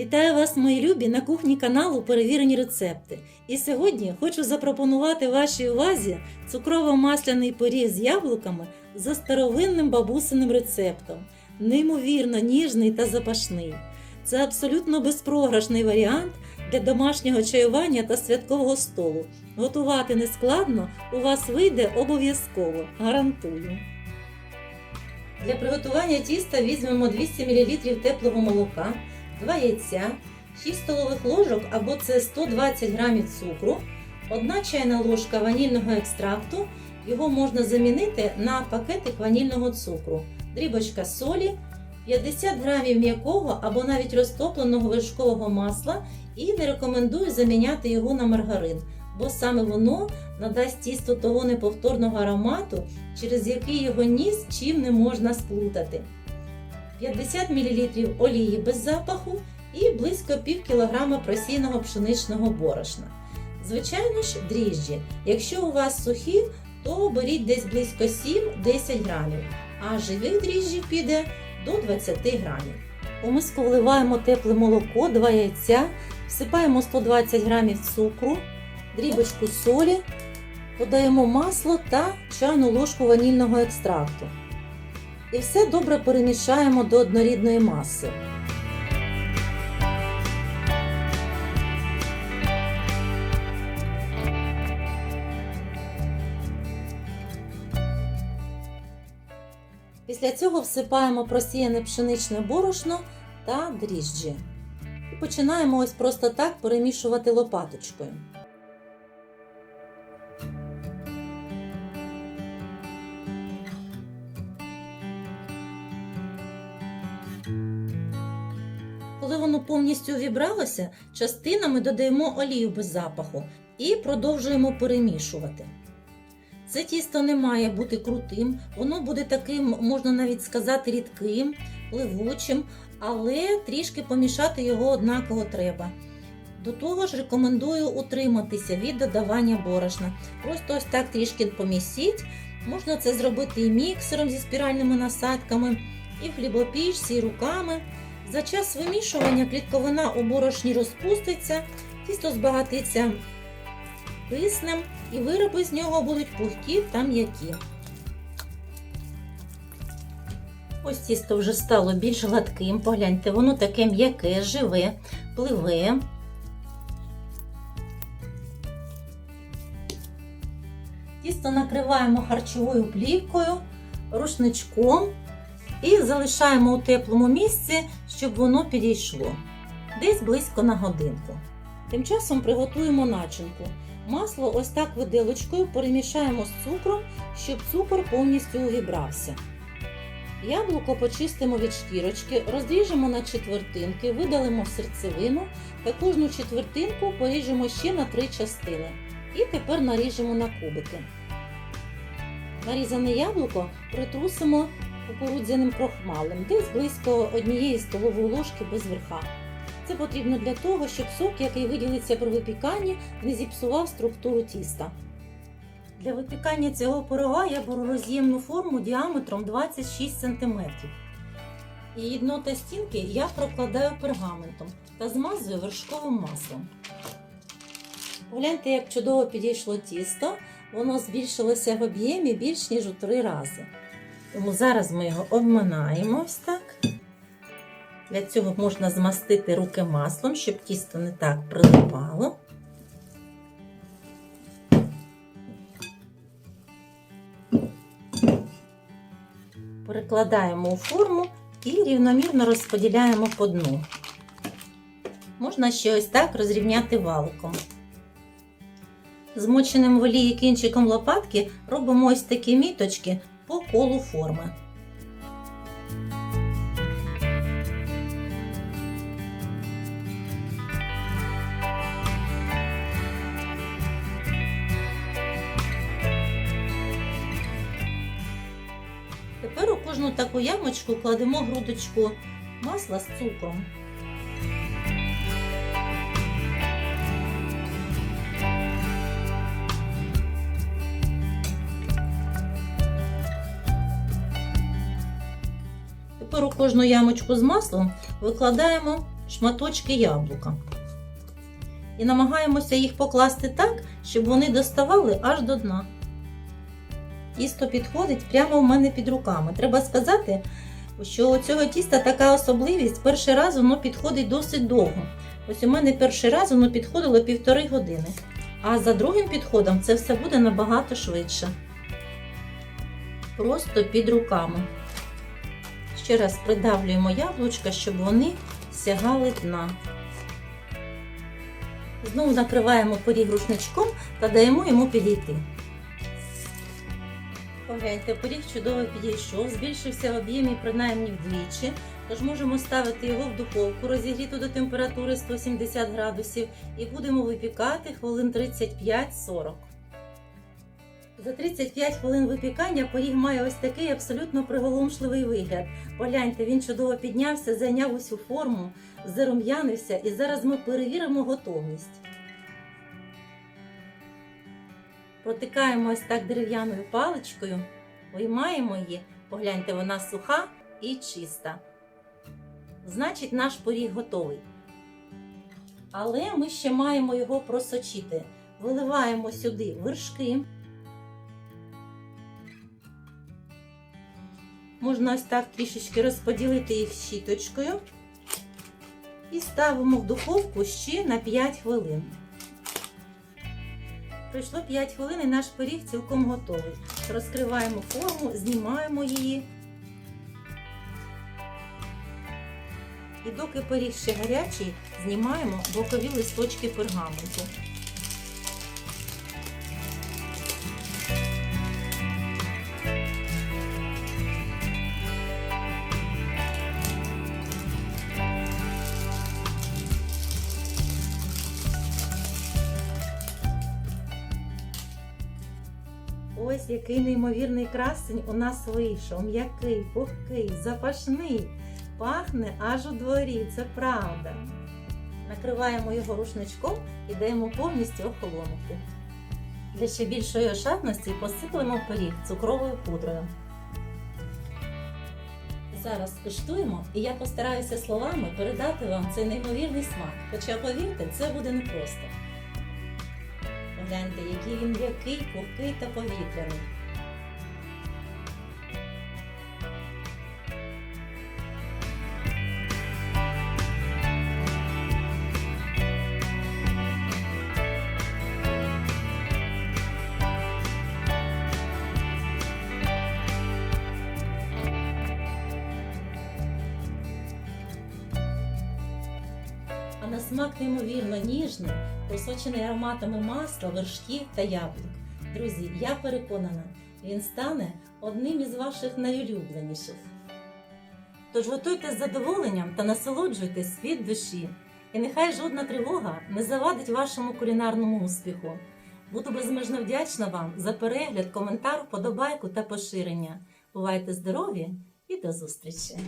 Вітаю вас, мої любі, на кухні каналу Перевірені рецепти. І сьогодні хочу запропонувати вашій увазі цукрово-масляний пиріг з яблуками за старовинним бабусиним рецептом. Неймовірно ніжний та запашний. Це абсолютно безпрограшний варіант для домашнього чаювання та святкового столу. Готувати не складно, у вас вийде обов'язково, гарантую. Для приготування тіста візьмемо 200 мл теплого молока, 2 яйця, 6 столових ложок або це 120 г цукру, 1 чайна ложка ванільного екстракту. Його можна замінити на пакетик ванільного цукру, дрібочка солі, 50 г м'якого або навіть розтопленого вершкового масла і не рекомендую заміняти його на маргарин, бо саме воно надасть тісту того неповторного аромату, через який його ніс чим не можна сплутати. 50 мл олії без запаху і близько пів кілограма просійного пшеничного борошна. Звичайно ж, дріжджі. Якщо у вас сухі, то беріть десь близько 7-10 грамів, а живих дріжджів піде до 20 грамів. У миску вливаємо тепле молоко, 2 яйця, всипаємо 120 грамів цукру, дрібочку солі, додаємо масло та чайну ложку ванільного екстракту. І все добре перемішаємо до однорідної маси. Після цього всипаємо просіяне пшеничне борошно та дріжджі. І починаємо ось просто так перемішувати лопаточкою. Воно повністю вібралося, частинами додаємо олію без запаху і продовжуємо перемішувати. Це тісто не має бути крутим, воно буде таким, можна навіть сказати, рідким, пливучим, але трішки помішати його однаково треба. До того ж, рекомендую утриматися від додавання борошна. Просто ось так трішки помісіть. Можна це зробити і міксером зі спіральними насадками, і в хлібопічці, і руками. За час вимішування клітковина у борошні розпуститься, тісто збагатиться киснем, і вироби з нього будуть пухкі та м'які. Ось тісто вже стало більш гладким. Погляньте, воно таке м'яке, живе, пливе. Тісто накриваємо харчовою плівкою, рушничком і залишаємо у теплому місці, щоб воно підійшло десь близько на годинку. Тим часом приготуємо начинку. Масло ось так виделочкою перемішаємо з цукром, щоб цукор повністю увібрався. Яблуко почистимо від шкірочки, розріжемо на четвертинки, видалимо серцевину та кожну четвертинку поріжемо ще на три частини. І тепер наріжемо на кубики. Нарізане яблуко притрусимо кукурудзяним крохмалем, десь близько однієї столової ложки без верха. Це потрібно для того, щоб сок, який виділиться при випіканні, не зіпсував структуру тіста. Для випікання цього пирога я беру роз'ємну форму діаметром 26 см. Її дно та стінки я прокладаю пергаментом та змазую вершковим маслом. Гляньте, як чудово підійшло тісто, воно збільшилося в об'ємі більш ніж у три рази. Тому зараз ми його обминаємо ось так. Для цього можна змастити руки маслом, щоб тісто не так прилипало. Перекладаємо у форму і рівномірно розподіляємо по дну. Можна ще ось так розрівняти валиком. Змоченим в олії кінчиком лопатки робимо ось такі міточки по колу форми. Тепер у кожну таку ямочку кладемо грудочку масла з цукром. Тепер у кожну ямочку з маслом викладаємо шматочки яблука. І намагаємося їх покласти так, щоб вони доставали аж до дна. Тісто підходить прямо в мене під руками. Треба сказати, що у цього тіста така особливість, перший раз воно підходить досить довго. Ось у мене перший раз воно підходило півтори години. А за другим підходом це все буде набагато швидше. Просто під руками. Ще раз придавлюємо яблучка, щоб вони сягали дна. Знову накриваємо поріг рушничком та даємо йому підійти. Погляньте, поріг чудово підійшов, збільшився в об'ємі принаймні вдвічі, тож можемо ставити його в духовку, розігріту до температури 170 градусів, і будемо випікати хвилин 35-40. За 35 хвилин випікання поріг має ось такий абсолютно приголомшливий вигляд. Погляньте, він чудово піднявся, зайняв усю форму, зарум'янився, і зараз ми перевіримо готовність. Протикаємо ось так дерев'яною паличкою, виймаємо її, погляньте, вона суха і чиста. Значить, наш поріг готовий. Але ми ще маємо його просочити. Виливаємо сюди вершки. Можна ось так трішечки розподілити їх щіточкою. І ставимо в духовку ще на 5 хвилин. Пройшло 5 хвилин і наш пиріг цілком готовий. Розкриваємо форму, знімаємо її. І доки пиріг ще гарячий, знімаємо бокові листочки пергаменту. Ось який неймовірний красень у нас вийшов. М'який, пухкий, запашний. Пахне аж у дворі, це правда. Накриваємо його рушничком і даємо повністю охолонути. Для ще більшої ошатності посиплемо пиріг цукровою пудрою. Зараз куштуємо, і я постараюся словами передати вам цей неймовірний смак. Хоча, повірте, це буде непросто. Погляньте, який він м'який, пухкий та повітряний. На смак неймовірно ніжний, просочений ароматами масла, вершків та яблук. Друзі, я переконана, він стане одним із ваших найулюбленіших. Тож готуйте з задоволенням та насолоджуйтесь від душі. І нехай жодна тривога не завадить вашому кулінарному успіху. Буду безмежно вдячна вам за перегляд, коментар, вподобайку та поширення. Бувайте здорові і до зустрічі!